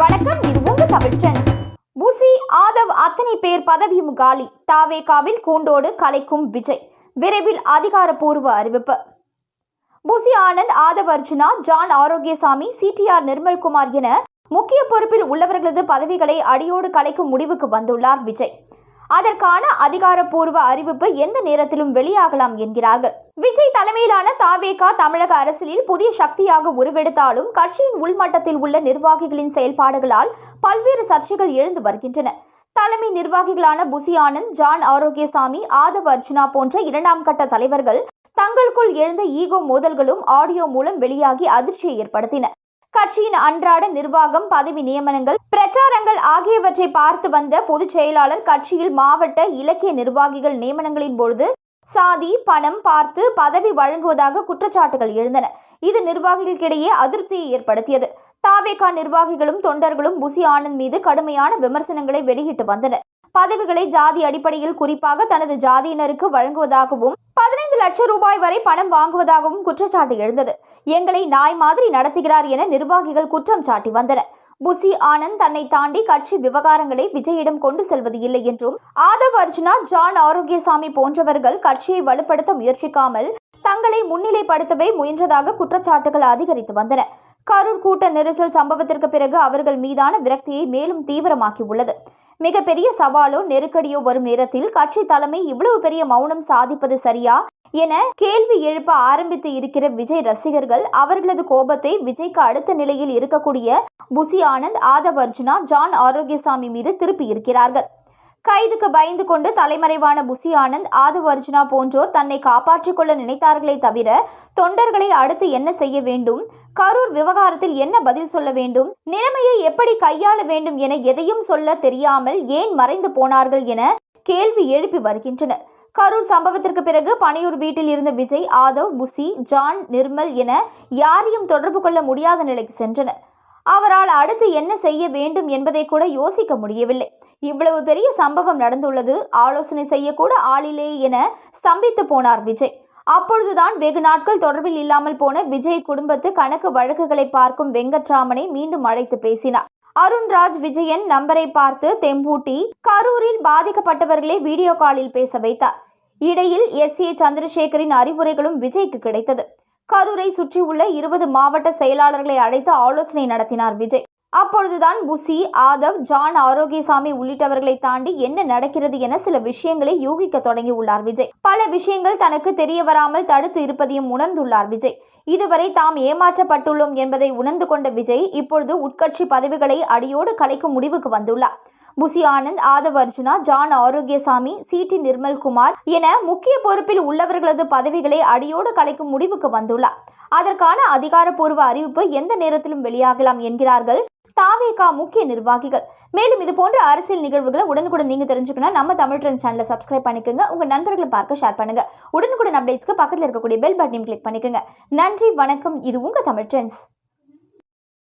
வணக்கம் இது உங்க தமிழ் புசி ஆதவ் அத்தனை பேர் பதவியும் காலி தாவேகாவில் கூண்டோடு கலைக்கும் விஜய். விரைவில் அதிகாரப்பூர்வ அறிவிப்பு. புசி ஆனந்த் ஆதவ் அர்ஜுனா ஜான் ஆரோக்கியசாமி சிடிஆர் நிர்மல்குமார் என முக்கிய பொறுப்பில் உள்ளவர்களது பதவிகளை அடியோடு கலைக்கும் முடிவுக்கு வந்துள்ளார் விஜய். அதற்கான அதிகாரப்பூர்வ அறிவிப்பு எந்த நேரத்திலும் வெளியாகலாம் என்கிறார்கள். விஜய் தலைமையிலான தாவேகா தமிழக அரசியலில் புதிய சக்தியாக உருவெடுத்தாலும் கட்சியின் உள்மட்டத்தில் உள்ள நிர்வாகிகளின் செயல்பாடுகளால் பல்வேறு சர்ச்சைகள் எழுந்து வருகின்றன. தலைமை நிர்வாகிகளான புசி ஆனந்த் ஜான் ஆரோக்கியசாமி ஆதவ் அர்ஜுனா போன்ற இரண்டாம் கட்ட தலைவர்கள் தங்களுக்குள் எழுந்த ஈகோ மோதல்களும் ஆடியோ மூலம் வெளியாகி அதிர்ச்சியை ஏற்படுத்தின. கட்சியின் அன்றாட நிர்வாகம் பதவி நியமனங்கள் பிரச்சாரங்கள் ஆகியவற்றை பார்த்து வந்த பொதுச் செயலாளர் கட்சியில் மாவட்ட இலக்கிய நிர்வாகிகள் நியமனங்களின் பொழுது சாதி பணம் பார்த்து பதவி வழங்குவதாக குற்றச்சாட்டுகள் எழுந்தன. இது நிர்வாகிகளுக்கிடையே அதிருப்தியை ஏற்படுத்தியது. தாவேகா நிர்வாகிகளும் தொண்டர்களும் புசி ஆனந்த் மீது கடுமையான விமர்சனங்களை வெளியிட்டு வந்தனர். பதவிகளை ஜாதி அடிப்படையில் குறிப்பாக தனது ஜாதியினருக்கு வழங்குவதாகவும் பதினைந்து லட்சம் ரூபாய் வரை பணம் வாங்குவதாகவும் குற்றச்சாட்டு எழுந்தது. எங்களை நாய் மாதிரி நடத்துகிறார் என நிர்வாகிகள் குற்றம் சாட்டி வந்தனர். புசி ஆனந்த் தன்னை தாண்டி கட்சி விவகாரங்களை விஜயிடம் கொண்டு செல்வது இல்லை என்றும் ஆதவ் அர்ஜுனா ஜான் ஆரோக்கியசாமி போன்றவர்கள் கட்சியை வலுப்படுத்த முயற்சிக்காமல் தங்களை முன்னிலைப்படுத்தவே முயன்றதாக குற்றச்சாட்டுகள் அதிகரித்து வந்தன. கரூர் கூட்ட நெரிசல் சம்பவத்திற்கு பிறகு அவர்கள் மீதான விரக்தியை மேலும் தீவிரமாக்கி உள்ளது மிகப்பெரிய சவாலோ நெருக்கடியோ வரும் நேரத்தில் கட்சி தலைமை இவ்வளவு பெரிய மௌனம் சாதிப்பது சரியா என கேள்வி எழுப்ப ஆரம்பித்து இருக்கிற விஜய் ரசிகர்கள் அவர்களது கோபத்தை விஜய்க்கு அடுத்த நிலையில் இருக்கக்கூடிய புசி ஆனந்த் ஆதவ் அர்ஜுனா ஜான் ஆரோக்கியசாமி மீது திருப்பி இருக்கிறார்கள். கைதுக்கு பயந்து கொண்டு தலைமறைவான புசி ஆனந்த் ஆதவ் அர்ஜுனா போன்றோர் தன்னை காப்பாற்றிக் கொள்ள நினைத்தார்களே தவிர தொண்டர்களை அடுத்து என்ன செய்ய வேண்டும்? கரூர் விவகாரத்தில் என்ன பதில் சொல்ல வேண்டும்? நிலைமையை எப்படி கையாள வேண்டும் என எதையும் சொல்ல தெரியாமல் ஏன் மறைந்து போனார்கள் என கேள்வி எழுப்பி வருகின்றனர். கரூர் சம்பவத்திற்கு பிறகு பனையூர் வீட்டில் இருந்த விஜய் ஆதவ் புசி ஜான் நிர்மல் என யாரையும் தொடர்பு கொள்ள முடியாத நிலைக்கு சென்றனர். அவரால் அடுத்து என்ன செய்ய வேண்டும் என்பதை கூட யோசிக்க முடியவில்லை. இவ்வளவு பெரிய சம்பவம் நடந்துள்ளது ஆலோசனை செய்யக்கூட ஆளிலே என ஸ்தம்பித்து போனார் விஜய். அப்பொழுதுதான் வெகு நாட்கள் தொடர்பில் இல்லாமல் போன விஜய் குடும்பத்து கணக்கு வழக்குகளை பார்க்கும் வெங்கட்ராமனை மீண்டும் அழைத்து பேசினார். அருண்ராஜ் விஜயன் நம்பரை பார்த்து தெம்பூட்டி கரூரில் பாதிக்கப்பட்டவர்களை வீடியோ காலில் பேச வைத்தார். இடையில் எஸ். ஏ. சந்திரசேகரின் அறிவுரைகளும் விஜய்க்கு கிடைத்தது. கரூரை சுற்றியுள்ள இருபது மாவட்ட செயலாளர்களை அழைத்து ஆலோசனை நடத்தினார் விஜய். அப்பொழுதுதான் புசி ஆதவ் ஜான் ஆரோக்கியசாமி உள்ளிட்டவர்களை தாண்டி என்ன நடக்கிறது என சில விஷயங்களை யூகிக்க தொடங்கி உள்ளார் விஜய். பல விஷயங்கள் தனக்கு தெரிய வராமல் தடுத்து இருப்பதையும் உணர்ந்துள்ளார் விஜய். இதுவரை தாம் ஏமாற்றப்பட்டுள்ளோம் என்பதை உணர்ந்து கொண்ட விஜய் இப்பொழுது உட்கட்சி பதவிகளை அடியோடு கலைக்கும் முடிவுக்கு வந்துள்ளார். புசி ஆனந்த் ஆதவ் அர்ஜுனா ஜான் ஆரோக்கியசாமி சிடி நிர்மல்குமார் என முக்கிய பொறுப்பில் உள்ளவர்களது பதவிகளை அடியோடு கலைக்கும் முடிவுக்கு வந்துள்ளார். அதற்கான அதிகாரப்பூர்வ அறிவிப்பு எந்த நேரத்திலும் வெளியாகலாம் என்கிறார்கள் தாவேகா முக்கிய நிர்வாகிகள். மேலும் இது போன்ற அரசியல் நிகழ்வுகளை உடனுக்குடன் நீங்க தெரிஞ்சுக்கணும் நம்ம தமிழ் ட்ரெண்ட் சேனலை சப்ஸ்கிரைப் பண்ணிக்கோங்க. உங்க நண்பர்களை பார்க்க ஷேர் பண்ணுங்க. உடனுக்குடன் அப்டேட்ஸ்க்கு பக்கத்தில் இருக்கக்கூடிய பெல் பட்டனையும் கிளிக் பண்ணிக்கோங்க. நன்றி வணக்கம். இது உங்க தமிழ் ட்ரெண்ட்ஸ்.